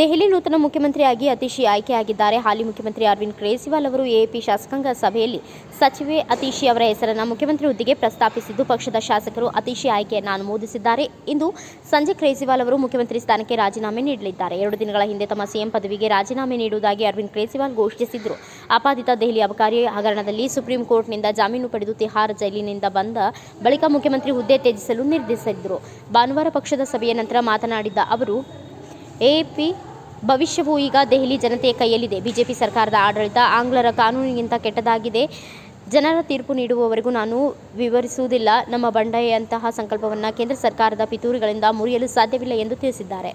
ನೂತನ ಮುಖ್ಯಮಂತ್ರಿಯಾಗಿ ಅತಿಶಿ ಆಯ್ಕೆಯಾಗಿದ್ದಾರೆ. ಹಾಲಿ ಮುಖ್ಯಮಂತ್ರಿ ಅರವಿಂದ್ ಕೇಜ್ರಿವಾಲ್ ಅವರು ಎಪಿ ಶಾಸಕಾಂಗ ಸಭೆಯಲ್ಲಿ ಸಚಿವೆ ಅತಿಶಿ ಅವರ ಹೆಸರನ್ನು ಮುಖ್ಯಮಂತ್ರಿ ಹುದ್ದೆಗೆ ಪ್ರಸ್ತಾಪಿಸಿದ್ದು ಪಕ್ಷದ ಶಾಸಕರು ಅತಿಶಿ ಆಯ್ಕೆಯನ್ನು ಅನುಮೋದಿಸಿದ್ದಾರೆ. ಇಂದು ಸಂಜೆ ಕೇಜ್ರಿವಾಲ್ ಅವರು ಮುಖ್ಯಮಂತ್ರಿ ಸ್ಥಾನಕ್ಕೆ ರಾಜೀನಾಮೆ ನೀಡಲಿದ್ದಾರೆ. ಎರಡು ದಿನಗಳ ಹಿಂದೆ ತಮ್ಮ ಸಿಎಂ ಪದವಿಗೆ ರಾಜೀನಾಮೆ ನೀಡುವುದಾಗಿ ಅರವಿಂದ್ ಕೇಜ್ರಿವಾಲ್ ಘೋಷಿಸಿದ್ರು. ಆಪಾದಿತ ದೆಹಲಿ ಅಬಕಾರಿ ಹಗರಣದಲ್ಲಿ ಸುಪ್ರೀಂ ಕೋರ್ಟ್ನಿಂದ ಜಾಮೀನು ಪಡೆದು ತಿಹಾರ್ ಜೈಲಿನಿಂದ ಬಂದ ಬಳಿಕ ಮುಖ್ಯಮಂತ್ರಿ ಹುದ್ದೆ ತ್ಯಜಿಸಲು ನಿರ್ಧರಿಸಿದ್ರು. ಭಾನುವಾರ ಪಕ್ಷದ ಸಭೆಯ ನಂತರ ಮಾತನಾಡಿದ ಅವರು ಎಎಪಿ ಭವಿಷ್ಯವು ಈಗ ದೆಹಲಿ ಜನತೆಯ ಕೈಯಲ್ಲಿದೆ. ಬಿಜೆಪಿ ಸರ್ಕಾರದ ಆಡಳಿತ ಆಂಗ್ಲರ ಕಾನೂನಿಗಿಂತ ಕೆಟ್ಟದಾಗಿದೆ. ಜನರ ತೀರ್ಪು ನೀಡುವವರೆಗೂ ನಾನು ವಿವರಿಸುವುದಿಲ್ಲ. ನಮ್ಮ ಬಂಡಾಯ ಅಂತಹ ಸಂಕಲ್ಪವನ್ನು ಕೇಂದ್ರ ಸರ್ಕಾರದ ಪಿತೂರಿಗಳಿಂದ ಮುರಿಯಲು ಸಾಧ್ಯವಿಲ್ಲ ಎಂದು ತಿಳಿಸಿದ್ದಾರೆ.